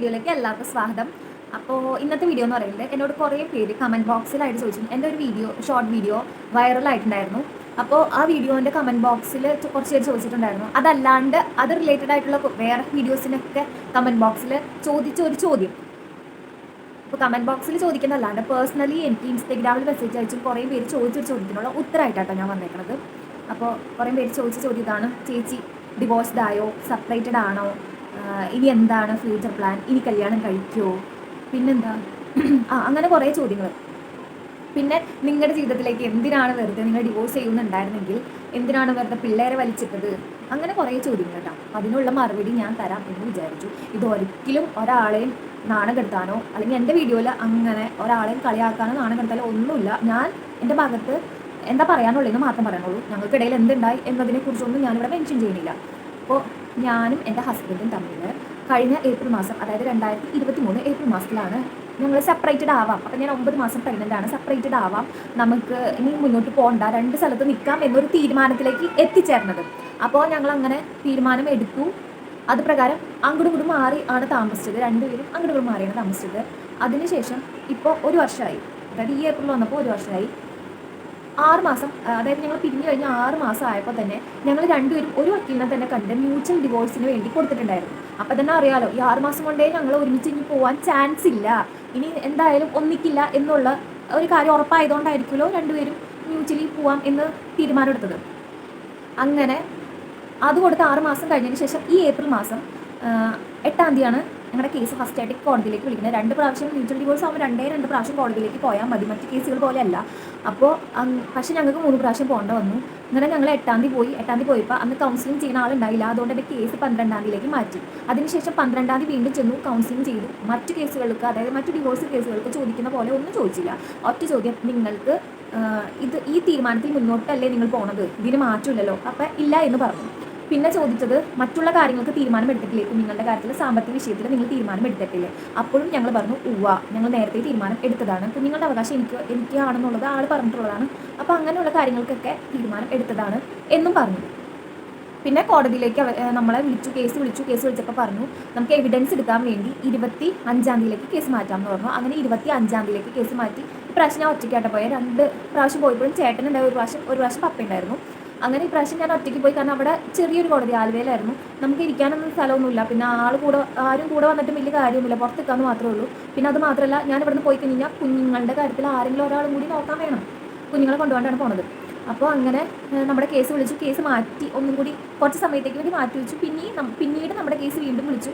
വീഡിയോയിലേക്ക് എല്ലാവർക്കും സ്വാഗതം. അപ്പോൾ ഇന്നത്തെ വീഡിയോ എന്ന് പറയുന്നത് എന്നോട് കുറേ പേര് കമന്റ് ബോക്സിലായിട്ട് ചോദിച്ചു എന്റെ ഒരു വീഡിയോ ഷോർട്ട് വീഡിയോ വൈറലായിട്ടുണ്ടായിരുന്നു അപ്പോൾ ആ വീഡിയോന്റെ കമന്റ് ബോക്സിൽ കുറച്ച് പേര് ചോദിച്ചിട്ടുണ്ടായിരുന്നു. അതല്ലാണ്ട് അത് റിലേറ്റഡ് ആയിട്ടുള്ള വേറെ വീഡിയോസിനൊക്കെ കമന്റ് ബോക്സിൽ ചോദിച്ച ഒരു ചോദ്യം. ഇപ്പോൾ കമന്റ് ബോക്സിൽ ചോദിക്കുന്നതല്ലാണ്ട് പേഴ്സണലി എനിക്ക് ഇൻസ്റ്റഗ്രാമിൽ മെസ്സേജ് അയച്ചും കുറേ പേര് ചോദിച്ചൊരു ചോദ്യത്തിനുള്ള ഉത്തരമായിട്ടാണ് ഞാൻ വന്നേക്കുന്നത് അപ്പോൾ കുറേ പേര് ചോദിച്ച ചോദ്യം ഇതാണ്. ചേച്ചി ഡിവോഴ്സ്ഡ് ആയോ? സെപ്പറേറ്റഡ് ആണോ? ഇനി എന്താണ് ഫ്യൂച്ചർ പ്ലാൻ ഇനി കല്യാണം കഴിക്കുമോ പിന്നെന്താ? ആ അങ്ങനെ കുറേ ചോദ്യങ്ങൾ. പിന്നെ നിങ്ങളുടെ ജീവിതത്തിലേക്ക് എന്തിനാണ് വെറുതെ നിങ്ങൾ ഡിവോഴ്സ് ചെയ്യുന്നുണ്ടായിരുന്നെങ്കിൽ എന്തിനാണ് വെറുതെ പിള്ളേരെ വലിച്ചിട്ടത്? അങ്ങനെ കുറേ ചോദ്യങ്ങൾ കേട്ടോ. അതിനുള്ള മറുപടി ഞാൻ തരാം എന്ന് വിചാരിച്ചു. ഇത് ഒരിക്കലും ഒരാളെയും നാണം കെടുത്താനോ അല്ലെങ്കിൽ എന്റെ വീഡിയോയിൽ അങ്ങനെ ഒരാളെയും കളിയാക്കാനോ നാണം കെടുത്താലോ ഒന്നുമില്ല. ഞാൻ എന്റെ ഭാഗത്ത് എന്താ പറയാനുള്ളതെന്ന് മാത്രം പറയാനുള്ളൂ. ഞങ്ങൾക്കിടയിൽ എന്തുണ്ടായി എന്നതിനെക്കുറിച്ചൊന്നും ഞാനിവിടെ മെൻഷൻ ചെയ്യുന്നില്ല. അപ്പോൾ ഞാനും എന്റെ ഹസ്ബൻഡും തമ്മിൽ കഴിഞ്ഞ ഏപ്രിൽ മാസം അതായത് രണ്ടായിരത്തി ഇരുപത്തി മൂന്ന് ഏപ്രിൽ മാസത്തിലാണ് ഞങ്ങൾ സെപ്പറേറ്റഡ് ആവാം. അപ്പം ഞാൻ ഒമ്പത് മാസം പ്രഗ്നന്റ് ആണ്. സെപ്പറേറ്റഡ് ആവാം. നമുക്ക് ഇനി മുന്നോട്ട് പോകണ്ട രണ്ട് സ്ഥലത്ത് നിൽക്കാം എന്നൊരു തീരുമാനത്തിലേക്ക് എത്തിച്ചേർന്നത്. അപ്പോൾ ഞങ്ങൾ അങ്ങനെ തീരുമാനം എടുത്തു. അത് പ്രകാരം അങ്ങോട്ടും ഇങ്ങോട്ടും മാറി ആണ് താമസിച്ചത്. രണ്ടുപേരും അങ്ങോട്ടും ഇങ്ങോട്ടും മാറിയാണ് താമസിച്ചത്. അതിനുശേഷം ഇപ്പോൾ ഒരു വർഷമായി അതായത് ഈ ഏപ്രിൽ വന്നപ്പോൾ ഒരു വർഷമായി ആറ് മാസം അതായത് ഞങ്ങൾ പിരിഞ്ഞു കഴിഞ്ഞ ആറ് മാസം ആയപ്പോൾ തന്നെ ഞങ്ങൾ രണ്ടുപേരും ഒരു വക്കീലിനെ തന്നെ കണ്ട് മ്യൂച്വൽ ഡിവോഴ്സിന് വേണ്ടി കൊടുത്തിട്ടുണ്ടായിരുന്നു. അപ്പം തന്നെ അറിയാലോ ഈ ആറ് മാസം കൊണ്ടേ ഞങ്ങൾ ഒരുമിച്ച് ഇനി പോകാൻ ചാൻസ് ഇല്ല. ഇനി എന്തായാലും ഒന്നിക്കില്ല എന്നുള്ള ഒരു കാര്യം ഉറപ്പായതുകൊണ്ടായിരിക്കുമല്ലോ രണ്ടുപേരും മ്യൂച്വലി പോവാം എന്ന് തീരുമാനമെടുത്തത് അങ്ങനെ അത് കൊടുത്ത് ആറ് മാസം കഴിഞ്ഞതിന് ശേഷം ഈ ഏപ്രിൽ മാസം എട്ടാം തീയതിയാണ് ഞങ്ങളുടെ കേസ് ഫസ്റ്റ് ആയിട്ട് കോടതിയിലേക്ക് വിളിക്കുന്നത് രണ്ട് പ്രാവശ്യം മ്യൂച്വൽ ഡിവോഴ്സ് ആകുമ്പോൾ രണ്ടേ രണ്ട് പ്രാവശ്യം കോടതിയിലേക്ക് പോയാൽ മതി. മറ്റ് കേസുകൾ പോലെയല്ല. അപ്പോൾ പക്ഷേ ഞങ്ങൾക്ക് മൂന്ന് പ്രാവശ്യം പോകേണ്ട വന്നു. അങ്ങനെ ഞങ്ങൾ എട്ടാം തീയതി പോയി. എട്ടാം തീയതി പോയപ്പോൾ അന്ന് കൗൺസിലിംഗ് ചെയ്യുന്ന ആളുണ്ടായില്ല. അതുകൊണ്ട് എന്റെ കേസ് പന്ത്രണ്ടാം തീയതിയിലേക്ക് മാറ്റി. അതിനുശേഷം പന്ത്രണ്ടാം തീയതി വീണ്ടും ചെന്നു കൗൺസിലിംഗ് ചെയ്തു. മറ്റു കേസുകൾക്ക് അതായത് മറ്റു ഡിവോഴ്സ് കേസുകൾക്ക് ചോദിക്കുന്ന പോലെ ഒന്നും ചോദിച്ചില്ല. ഒറ്റ ചോദ്യം നിങ്ങൾക്ക് ഇത് ഈ തീരുമാനത്തിൽ മുന്നോട്ടല്ലേ നിങ്ങൾ പോണത്? ഇതിന് മാറ്റമില്ലല്ലോ? അപ്പം ഇല്ല എന്ന് പറഞ്ഞു. പിന്നെ ചോദിച്ചത് മറ്റുള്ള കാര്യങ്ങൾക്ക് തീരുമാനം എടുത്തിട്ടില്ലേ? നിങ്ങളുടെ കാര്യത്തിൽ സാമ്പത്തിക വിഷയത്തിൽ നിങ്ങൾ തീരുമാനം എടുത്തിട്ടില്ലേ? അപ്പോഴും ഞങ്ങൾ പറഞ്ഞു ഉവ്വ ഞങ്ങൾ നേരത്തെ തീരുമാനം എടുത്തതാണ്. നിങ്ങളുടെ അവകാശം എനിക്ക് എനിക്കാണെന്നുള്ളത് ആൾ പറഞ്ഞിട്ടുള്ളതാണ്. അപ്പോൾ അങ്ങനെയുള്ള കാര്യങ്ങൾക്കൊക്കെ തീരുമാനം എടുത്തതാണ് എന്നും പറഞ്ഞു. പിന്നെ കോടതിയിലേക്ക് നമ്മളെ വിളിച്ചു കേസ് വിളിച്ചു കേസ് വിളിച്ചപ്പോൾ പറഞ്ഞു നമുക്ക് എവിഡൻസ് എടുക്കാൻ വേണ്ടി ഇരുപത്തി അഞ്ചാം തീയതിയിലേക്ക് കേസ് മാറ്റാമെന്ന് പറഞ്ഞു. അങ്ങനെ ഇരുപത്തി അഞ്ചാം തീയതിയിലേക്ക് കേസ് മാറ്റി ഇപ്രാവശ്യം ഞാൻ ഒറ്റയ്ക്കായിട്ട് പോയ. രണ്ട് പ്രാവശ്യം പോയപ്പോഴും ചേട്ടനുണ്ടായ ഒരു പ്രാവശ്യം ഒരു പ്രാവശ്യം പപ്പ ഉണ്ടായിരുന്നു ഈ പ്രാവശ്യം ഞാൻ ഒറ്റയ്ക്ക് പോയി. കാരണം അവിടെ ചെറിയൊരു കോടതി ആലുവയിലായിരുന്നു. നമുക്ക് ഇരിക്കാനൊന്നും സ്ഥലമൊന്നുമില്ല. പിന്നെ ആൾ കൂടെ ആരും കൂടെ വന്നിട്ട് വലിയ കാര്യമൊന്നുമില്ല. പുറത്ത് നിൽക്കാമെന്ന് മാത്രമേ ഉള്ളൂ. പിന്നെ അത് മാത്രമല്ല ഞാൻ ഇവിടുന്ന് പോയി കഴിഞ്ഞാൽ കുഞ്ഞുങ്ങളുടെ കാര്യത്തിൽ ആരെങ്കിലും ഒരാളും കൂടി നോക്കാൻ വേണം. കുഞ്ഞുങ്ങളെ കൊണ്ടുപോകാണ്ടാണ് പോണത്. അപ്പോൾ അങ്ങനെ നമ്മുടെ കേസ് വിളിച്ചു. കേസ് മാറ്റി ഒന്നും കൂടി കുറച്ച് സമയത്തേക്ക് വേണ്ടി മാറ്റി വെച്ചു പിന്നെ പിന്നീട് നമ്മുടെ കേസ് വീണ്ടും വിളിച്ചു.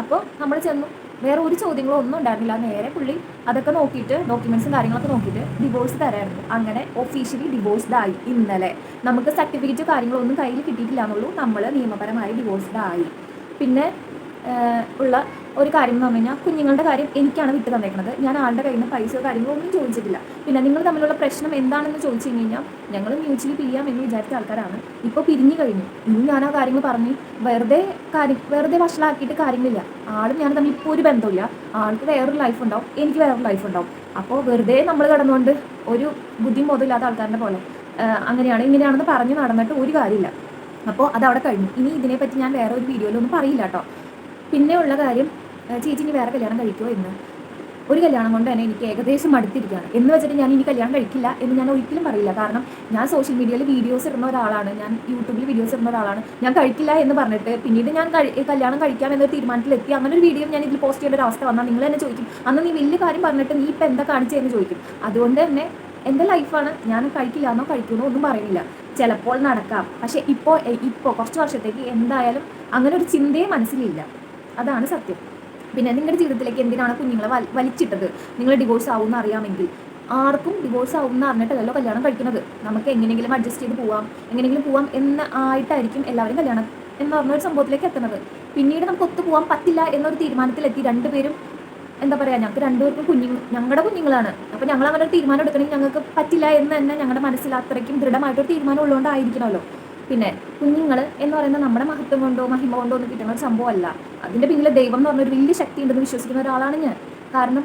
അപ്പോൾ നമ്മൾ ചെന്നു. വേറെ ഒരു ചോദ്യങ്ങളോ ഒന്നും ഉണ്ടായിരുന്നില്ല. നേരെ പുള്ളി അതൊക്കെ നോക്കിയിട്ട് ഡോക്യുമെന്റ്സും കാര്യങ്ങളൊക്കെ നോക്കിയിട്ട് ഡിവോഴ്സ് തരായിരുന്നു. അങ്ങനെ ഒഫീഷ്യലി ഡിവോഴ്സ്ഡ് ആയി ഇന്നലെ. നമുക്ക് സർട്ടിഫിക്കറ്റ് കാര്യങ്ങളൊന്നും കയ്യിൽ കിട്ടിയിട്ടില്ല എന്നുള്ളൂ. നമ്മൾ നിയമപരമായി ഡിവോഴ്സ്ഡ് ആയി. പിന്നെ ഉള്ള ഒരു കാര്യം എന്ന് പറഞ്ഞു കഴിഞ്ഞാൽ കുഞ്ഞുങ്ങളുടെ കാര്യം എനിക്കാണ് വിട്ടു തന്നേക്കുന്നത് ഞാൻ ആളുടെ കയ്യിൽ നിന്ന് പൈസയോ കാര്യങ്ങളോ ഒന്നും ചോദിച്ചിട്ടില്ല. പിന്നെ നിങ്ങൾ തമ്മിലുള്ള പ്രശ്നം എന്താണെന്ന് ചോദിച്ചു കഴിഞ്ഞ് കഴിഞ്ഞാൽ ഞങ്ങൾ മ്യൂച്വലി പിരിയാം എന്ന് വിചാരിച്ച ആൾക്കാരാണ്. ഇപ്പോൾ പിരിഞ്ഞു കഴിഞ്ഞു. ഇനി ഞാൻ ആ കാര്യങ്ങൾ പറഞ്ഞ് വെറുതെ കാര്യം വെറുതെ വഷളാക്കിയിട്ട് കാര്യങ്ങളില്ല. ആളും ഞാൻ തമ്മിൽ ഇപ്പോൾ ഒരു ബന്ധമില്ല ആൾക്ക് വേറൊരു ലൈഫ് ഉണ്ടാവും എനിക്ക് വേറൊരു ലൈഫ് ഉണ്ടാവും. അപ്പോൾ വെറുതെ നമ്മൾ കിടന്നുകൊണ്ട് ഒരു ബുദ്ധിമുട്ടില്ലാത്ത ആൾക്കാരുടെ പോലെ അങ്ങനെയാണ് ഇങ്ങനെയാണെന്ന് പറഞ്ഞ് നടന്നിട്ട് ഒരു കാര്യമില്ല. അപ്പോൾ അതവിടെ കഴിഞ്ഞു. ഇനി ഇതിനെപ്പറ്റി ഞാൻ വേറെ ഒരു വീഡിയോയിലൊന്നും പറയില്ല കേട്ടോ. പിന്നെയുള്ള കാര്യം ചേച്ചി ഇനി വേറെ കല്യാണം കഴിക്കുമോ എന്ന്. ഒരു കല്യാണം കൊണ്ട് തന്നെ എനിക്ക് ഏകദേശം മടുത്തിരിക്കുകയാണ്. എന്ന് വെച്ചിട്ട് ഞാൻ ഇനി കല്യാണം കഴിക്കില്ല എന്ന് ഞാൻ ഒരിക്കലും പറയില്ല. കാരണം ഞാൻ സോഷ്യൽ മീഡിയയിൽ വീഡിയോസ് ഇടുന്ന ഒരാളാണ്. ഞാൻ യൂട്യൂബിൽ വീഡിയോസ് ഇടുന്ന ഒരാളാണ്. ഞാൻ കഴിക്കില്ല എന്ന് പറഞ്ഞിട്ട് പിന്നീട് ഞാൻ കല്യാണം കഴിക്കാം എന്നൊരു തീരുമാനത്തിലെത്തി. അങ്ങനെ ഒരു വീഡിയോ ഞാൻ ഇതിൽ പോസ്റ്റ് ചെയ്യേണ്ട ഒരു അവസ്ഥ വന്നാൽ നിങ്ങൾ തന്നെ ചോദിക്കും. അന്ന് നീ വലിയ കാര്യം പറഞ്ഞിട്ട് നീ ഇപ്പം എന്താ കാണിച്ചതെന്ന് ചോദിക്കും. അതുകൊണ്ട് തന്നെ എന്റെ ലൈഫാണ് ഞാൻ കഴിക്കില്ല എന്നോ കഴിക്കുമെന്നോ ഒന്നും പറയുന്നില്ല. ചിലപ്പോൾ നടക്കാം. പക്ഷേ ഇപ്പോൾ ഇപ്പോൾ കുറച്ച് വർഷത്തേക്ക് എന്തായാലും അങ്ങനെ ഒരു ചിന്തയെ മനസ്സിലില്ല. അതാണ് സത്യം. പിന്നെ നിങ്ങളുടെ ജീവിതത്തിലേക്ക് എന്തിനാണ് കുഞ്ഞുങ്ങളെ വലി- വലിച്ചിട്ടത്? നിങ്ങൾ ഡിവോഴ്സ് ആവുമെന്ന് അറിയാമെങ്കിൽ. ആർക്കും ഡിവോഴ്സ് ആവും എന്ന് അറിഞ്ഞിട്ടല്ലല്ലോ കല്യാണം കഴിക്കുന്നത്. നമുക്ക് എങ്ങനെയെങ്കിലും അഡ്ജസ്റ്റ് ചെയ്ത് പോവാം. എങ്ങനെയെങ്കിലും പോവാം എന്ന് ആയിട്ടായിരിക്കും എല്ലാവരും കല്യാണം എന്ന് പറഞ്ഞ ഒരു സംഭവത്തിലേക്ക് എത്തുന്നത്. പിന്നീട് നമുക്ക് ഒത്തു പോകാൻ പറ്റില്ല എന്നൊരു തീരുമാനത്തിലെത്തി. രണ്ടുപേരും എന്താ പറയുക ഞങ്ങൾക്ക് രണ്ടുപേർക്കും കുഞ്ഞു ഞങ്ങളുടെ കുഞ്ഞുങ്ങളാണ്. അപ്പോൾ ഞങ്ങൾ അങ്ങനെ ഒരു തീരുമാനം എടുക്കണമെങ്കിൽ ഞങ്ങൾക്ക് പറ്റില്ല എന്ന് തന്നെ ഞങ്ങളുടെ മനസ്സിൽ അത്രയ്ക്കും ദൃഢമായിട്ടൊരു തീരുമാനം ഉള്ളതുകൊണ്ടായിരിക്കണമല്ലോ പിന്നെ കുഞ്ഞുങ്ങൾ എന്ന് പറയുന്നത് നമ്മുടെ മഹത്വം കൊണ്ടോ മഹിമ കൊണ്ടോ ഒന്നും കിട്ടുന്ന ഒരു സംഭവമല്ല. അതിന്റെ പിന്നിലെ ദൈവം എന്ന് പറഞ്ഞൊരു വലിയ ശക്തി ഉണ്ടെന്ന് വിശ്വസിക്കുന്ന ഒരാളാണ് ഞാൻ. കാരണം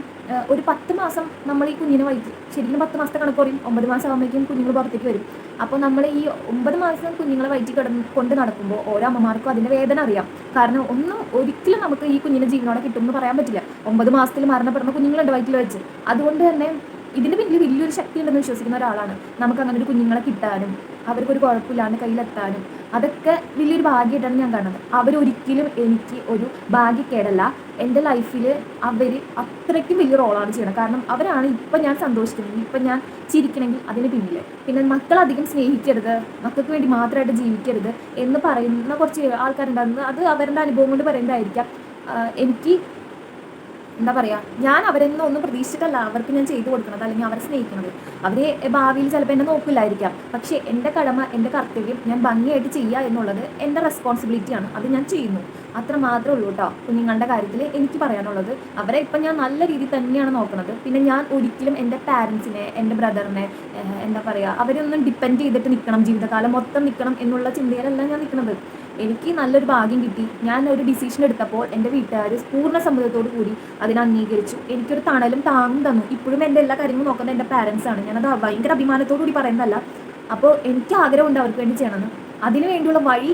ഒരു പത്ത് മാസം നമ്മൾ ഈ കുഞ്ഞിനെ വഹിക്കും ശരിക്കും പത്ത് മാസത്തെ കണക്ക് പറയും ഒമ്പത് മാസം ആകുമ്പോഴേക്കും കുഞ്ഞുങ്ങൾ പുറത്തേക്ക് വരും. അപ്പോൾ നമ്മൾ ഈ ഒമ്പത് മാസം കുഞ്ഞുങ്ങളെ വയറ്റി കിടന്ന് കൊണ്ട് നടക്കുമ്പോൾ ഓരോ അമ്മമാർക്കും അതിന്റെ വേദന അറിയാം. കാരണം ഒന്നും ഒരിക്കലും നമുക്ക് ഈ കുഞ്ഞിനെ ജീവനോടെ കിട്ടുമെന്ന് പറയാൻ പറ്റില്ല. ഒമ്പത് മാസത്തിൽ മരണപ്പെടുന്ന കുഞ്ഞുങ്ങളുണ്ട് വയറ്റിൽ വെച്ച്. അതുകൊണ്ട് തന്നെ ഇതിന് പിന്നിൽ വലിയൊരു ശക്തി ഉണ്ടെന്ന് വിശ്വസിക്കുന്ന ഒരാളാണ്. നമുക്ക് അങ്ങനെ ഒരു കുഞ്ഞുങ്ങളെ കിട്ടാനും അവർക്കൊരു കുഴപ്പമില്ലാണ്ട് കയ്യിലെത്താനും അതൊക്കെ വലിയൊരു ഭാഗ്യമായിട്ടാണ് ഞാൻ കാണുന്നത്. അവരൊരിക്കലും എനിക്ക് ഒരു ഭാഗ്യക്കേടല്ല. എന്റെ ലൈഫിൽ അവർ അത്രയ്ക്കും വലിയ റോളാണ് ചെയ്യണം കാരണം അവരാണ് ഇപ്പം ഞാൻ സന്തോഷിക്കുന്നത്. ഇപ്പം ഞാൻ ചിരിക്കണമെങ്കിൽ അതിന് പിന്നിൽ. പിന്നെ മക്കളധികം സ്നേഹിക്കരുത്. മക്കൾക്ക് വേണ്ടി മാത്രമായിട്ട് ജീവിക്കരുത് എന്ന് പറയുന്ന കുറച്ച് ആൾക്കാരുണ്ടാകുന്നത് അത് അവരുടെ അനുഭവം കൊണ്ട് പറയുന്നതായിരിക്കാം. എനിക്ക് എന്താ പറയുക ഞാൻ അവരെന്നും ഒന്നും പ്രതീക്ഷിച്ചിട്ടല്ല അവർക്ക് ഞാൻ ചെയ്തു കൊടുക്കുന്നത് അല്ലെങ്കിൽ അവരെ സ്നേഹിക്കുന്നത്. അവരെ ഭാവിയിൽ ചിലപ്പോൾ എന്നെ നോക്കില്ലായിരിക്കാം. പക്ഷേ എന്റെ കടമ എന്റെ കർത്തവ്യം ഞാൻ ഭംഗിയായിട്ട് ചെയ്യുക എന്നുള്ളത് എന്റെ റെസ്പോൺസിബിലിറ്റിയാണ് അത് ഞാൻ ചെയ്യുന്നു. അത്ര മാത്രമേ ഉള്ളൂ കേട്ടോ കുഞ്ഞുങ്ങളുടെ കാര്യത്തിൽ എനിക്ക് പറയാനുള്ളത്. അവരെ ഇപ്പം ഞാൻ നല്ല രീതിയിൽ തന്നെയാണ് നോക്കുന്നത്. പിന്നെ ഞാൻ ഒരിക്കലും എന്റെ പാരൻസിനെ എന്റെ ബ്രദറിനെ എന്താ പറയുക അവരൊന്നും ഡിപ്പെൻഡ് ചെയ്തിട്ട് നിൽക്കണം ജീവിതകാലം മൊത്തം നിൽക്കണം എന്നുള്ള ചിന്തയിലല്ല ഞാൻ നിൽക്കുന്നത് എനിക്ക് നല്ലൊരു ഭാഗ്യം കിട്ടി. ഞാൻ ഒരു ഡിസിഷൻ എടുത്തപ്പോൾ എന്റെ വീട്ടുകാർ പൂർണ സമ്മതത്തോടു കൂടി അതിനെ അംഗീകരിച്ചു. എനിക്കൊരു തണലും താങ്ങും തന്നു. ഇപ്പോഴും എന്റെ എല്ലാ കാര്യങ്ങളും നോക്കുന്നത് എന്റെ പാരൻസ് ആണ്. ഞാനത് ഭയങ്കര അഭിമാനത്തോടു കൂടി പറയുന്നതല്ല. അപ്പോൾ എനിക്ക് ആഗ്രഹമുണ്ട് അവർക്ക് വേണ്ടി ചെയ്യണമെന്ന്. അതിനു വേണ്ടിയുള്ള വഴി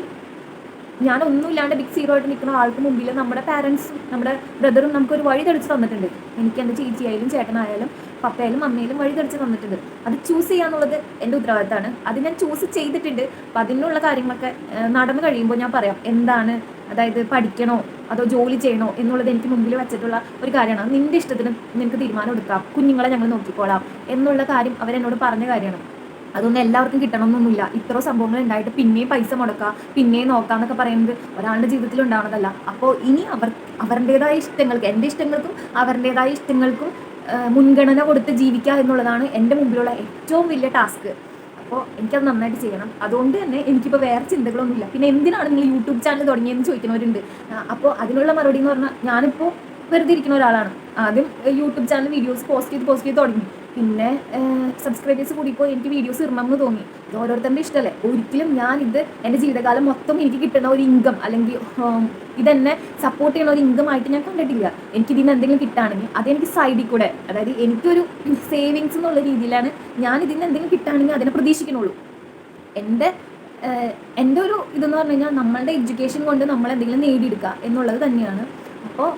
ഞാൻ ഒന്നുമില്ലാണ്ട് ബിഗ് സീറോ ആയിട്ട് നിൽക്കുന്ന ആൾക്ക് മുമ്പിൽ നമ്മുടെ പാരൻസും നമ്മുടെ ബ്രദറും നമുക്കൊരു വഴി തെളിച്ച് തന്നിട്ടുണ്ട്. എനിക്ക് എന്റെ ചേച്ചിയായാലും ചേട്ടനായാലും പപ്പയായാലും അമ്മയിലും വഴി തെളിച്ച് തന്നിട്ടുണ്ട്. അത് ചൂസ് ചെയ്യാന്നുള്ളത് എന്റെ ഉത്തരവാദിത്തമാണ്. അത് ഞാൻ ചൂസ് ചെയ്തിട്ടുണ്ട്. അപ്പം അതിനുള്ള കാര്യങ്ങളൊക്കെ നടന്നു കഴിയുമ്പോൾ ഞാൻ പറയാം. എന്താണ്? അതായത് പഠിക്കണോ? അതോ ജോലി ചെയ്യണോ? എന്നുള്ളത് എനിക്ക് മുമ്പിൽ വെച്ചിട്ടുള്ള ഒരു കാര്യമാണ്. അത് നിന്റെ ഇഷ്ടത്തിന് നിനക്ക് തീരുമാനം എടുക്കാം. കുഞ്ഞുങ്ങളെ ഞങ്ങൾ നോക്കിക്കോളാം. എന്നുള്ള കാര്യം അവരെന്നോട് പറഞ്ഞ കാര്യമാണ്. അതൊന്നും എല്ലാവർക്കും കിട്ടണമെന്നൊന്നുമില്ല. ഇത്ര സംഭവങ്ങൾ ഉണ്ടായിട്ട് പിന്നെയും പൈസ മുടക്കുക പിന്നെയും നോക്കുക എന്നൊക്കെ പറയുന്നത് ഒരാളുടെ ജീവിതത്തിൽ ഉണ്ടാവുന്നതല്ല അപ്പോൾ ഇനി അവർ അവരുടേതായ ഇഷ്ടങ്ങൾക്ക് എന്റെ ഇഷ്ടങ്ങൾക്കും അവരുടേതായ ഇഷ്ടങ്ങൾക്കും മുൻഗണന കൊടുത്ത് ജീവിക്കുക എന്നുള്ളതാണ് എന്റെ മുമ്പിലുള്ള ഏറ്റവും വലിയ ടാസ്ക്. അപ്പോൾ എനിക്കത് നന്നായിട്ട് ചെയ്യണം. അതുകൊണ്ട് തന്നെ എനിക്കിപ്പോൾ വേറെ ചിന്തകളൊന്നുമില്ല. പിന്നെ എന്തിനാണ് നിങ്ങൾ യൂട്യൂബ് ചാനൽ തുടങ്ങിയെന്ന് ചോദിക്കുന്നവരുണ്ട്. അപ്പോൾ അതിനുള്ള മറുപടി എന്ന് പറഞ്ഞാൽ ഞാനിപ്പോൾ വെറുതെ ഇരിക്കുന്ന ഒരാളാണ്. ആദ്യം യൂട്യൂബ് ചാനൽ വീഡിയോസ് പോസ്റ്റ് ചെയ്ത് പോസ്റ്റ് ചെയ്ത് തുടങ്ങി. പിന്നെ സബ്സ്ക്രൈബേഴ്സ് കൂടിയപ്പോൾ എനിക്ക് വീഡിയോസ് ഇടണം എന്ന് തോന്നി. ഇത് ഓരോരുത്തരുടെ ഇഷ്ടമല്ലേ ഒരിക്കലും ഞാൻ ഇത് എന്റെ ജീവിതകാലം മൊത്തം എനിക്ക് കിട്ടുന്ന ഒരു ഇൻകം അല്ലെങ്കിൽ ഇതെന്നെ സപ്പോർട്ട് ചെയ്യുന്ന ഒരു ഇൻകം ആയിട്ട് ഞാൻ കണ്ടിട്ടില്ല. എനിക്ക് ഇതിന് എന്തെങ്കിലും കിട്ടുകയാണെങ്കിൽ അതെനിക്ക് സൈഡിൽ കൂടെ അതായത് എനിക്കൊരു സേവിങ്സ് എന്നുള്ള രീതിയിലാണ് ഞാൻ ഇതിന് എന്തെങ്കിലും കിട്ടുകയാണെങ്കിൽ അതിനെ പ്രതീക്ഷിക്കുന്നുള്ളൂ. എന്റെ എന്റെ ഒരു ഇതെന്ന് പറഞ്ഞു കഴിഞ്ഞാൽ നമ്മളുടെ എഡ്യൂക്കേഷൻ കൊണ്ട് നമ്മൾ എന്തെങ്കിലും നേടിയെടുക്കുക എന്നുള്ളത് തന്നെയാണ്. അപ്പോൾ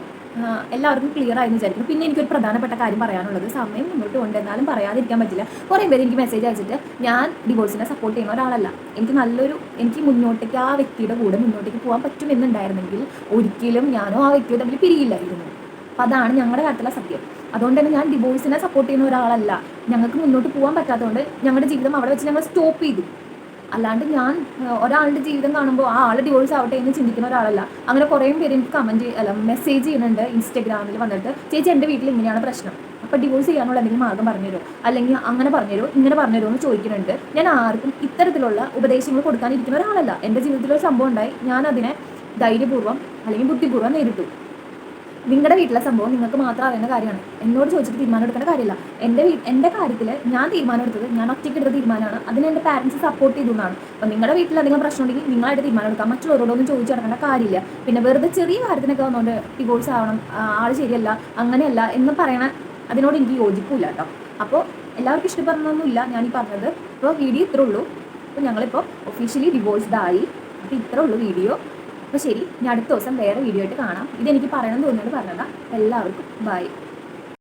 എല്ലാവർക്കും ക്ലിയർ ആയെന്ന് വിചാരിക്കുന്നു. പിന്നെ എനിക്കൊരു പ്രധാനപ്പെട്ട കാര്യം പറയാനുള്ളത് സമയം മുന്നോട്ട് കൊണ്ട് എന്നാലും പറയാതിരിക്കാൻ പറ്റില്ല. കുറേ പേര് എനിക്ക് മെസ്സേജ് അയച്ചിട്ട് ഞാൻ ഡിവോഴ്സിനെ സപ്പോർട്ട് ചെയ്യുന്ന ഒരാളല്ല. എനിക്ക് നല്ലൊരു എനിക്ക് മുന്നോട്ടേക്ക് ആ വ്യക്തിയുടെ കൂടെ മുന്നോട്ടേക്ക് പോകാൻ പറ്റുമെന്നുണ്ടായിരുന്നെങ്കിൽ ഒരിക്കലും ഞാനോ ആ വ്യക്തിയോ തമ്മിൽ പിരിയില്ലായിരുന്നു. അപ്പം അതാണ് ഞങ്ങളുടെ കാര്യത്തിലെ സത്യം. അതുകൊണ്ട് തന്നെ ഞാൻ ഡിവോഴ്സിനെ സപ്പോർട്ട് ചെയ്യുന്ന ഒരാളല്ല. ഞങ്ങൾക്ക് മുന്നോട്ട് പോകാൻ പറ്റാത്തതുകൊണ്ട് ഞങ്ങളുടെ ജീവിതം അവിടെ വെച്ച് ഞങ്ങൾ സ്റ്റോപ്പ് ചെയ്തു. അല്ലാണ്ട് ഞാൻ ഒരാളുടെ ജീവിതം കാണുമ്പോൾ ആ ആൾ ഡിവോഴ്സ് ആവട്ടെ എന്ന് ചിന്തിക്കുന്ന ഒരാളല്ല. അങ്ങനെ കുറേ പേര് എനിക്ക് കമന്റ് അല്ല മെസ്സേജ് ചെയ്യുന്നുണ്ട് ഇൻസ്റ്റഗ്രാമിൽ വന്നിട്ട് ചേച്ചി എന്റെ വീട്ടിൽ ഇങ്ങനെയാണ് പ്രശ്നം. അപ്പോൾ ഡിവോഴ്സ് ചെയ്യാനുള്ള എന്തെങ്കിലും മാർഗം പറഞ്ഞുതരുമോ അല്ലെങ്കിൽ അങ്ങനെ പറഞ്ഞുതരുമോ ഇങ്ങനെ പറഞ്ഞുതരുമോ എന്ന് ചോദിക്കുന്നുണ്ട്. ഞാൻ ആർക്കും ഇത്തരത്തിലുള്ള ഉപദേശങ്ങൾ കൊടുക്കാനിരിക്കുന്ന ഒരാളല്ല. എന്റെ ജീവിതത്തിലൊരു സംഭവം ഉണ്ടായി. ഞാൻ അതിനെ ധൈര്യപൂർവം അല്ലെങ്കിൽ ബുദ്ധിപൂർവം നേരിട്ടു. നിങ്ങളുടെ വീട്ടിലെ സംഭവം നിങ്ങൾക്ക് മാത്രം അറിയുന്ന കാര്യമാണ്. എന്നോട് ചോദിച്ചിട്ട് തീരുമാനം എടുക്കേണ്ട കാര്യമില്ല. എന്റെ വീ എന്റെ കാര്യത്തിൽ ഞാൻ തീരുമാനം എടുത്തത് ഞാൻ ഒറ്റയ്ക്ക് എടുത്ത തീരുമാനമാണ്. അതിന് എന്റെ പാരൻസ് സപ്പോർട്ട് ചെയ്തു എന്നാണ്. അപ്പോൾ നിങ്ങളുടെ വീട്ടിൽ എന്തെങ്കിലും പ്രശ്നം ഉണ്ടെങ്കിൽ നിങ്ങളായിട്ട് തീരുമാനം എടുക്കാം. മറ്റുള്ളവരോടൊന്നും ചോദിച്ചു നടക്കേണ്ട കാര്യമില്ല. പിന്നെ വെറുതെ ചെറിയ കാര്യത്തിനൊക്കെ വന്നുകൊണ്ട് ഡിവോഴ്സ് ആവണം ആൾ ശരിയല്ല അങ്ങനെയല്ല എന്ന് പറയണ അതിനോട് എനിക്ക് യോജിപ്പില്ല കേട്ടോ. അപ്പോൾ എല്ലാവർക്കും ഇഷ്ടപ്പെടുന്നൊന്നുമില്ല ഞാൻ ഈ പറഞ്ഞത്. അപ്പോൾ വീഡിയോ ഇത്രേ ഉള്ളൂ. അപ്പോൾ ഞങ്ങളിപ്പോൾ ഒഫീഷ്യലി ഡിവോഴ്സ്ഡ് ആയി. അപ്പോൾ ഇത്രേ ഉള്ളൂ വീഡിയോ അപ്പോൾ ശരി ഞാൻ അടുത്ത ദിവസം വേറെ വീഡിയോ ആയിട്ട് കാണാം. ഇതെനിക്ക് പറയണം തോന്നിയത് പറഞ്ഞതാണ് എല്ലാവർക്കും ബൈ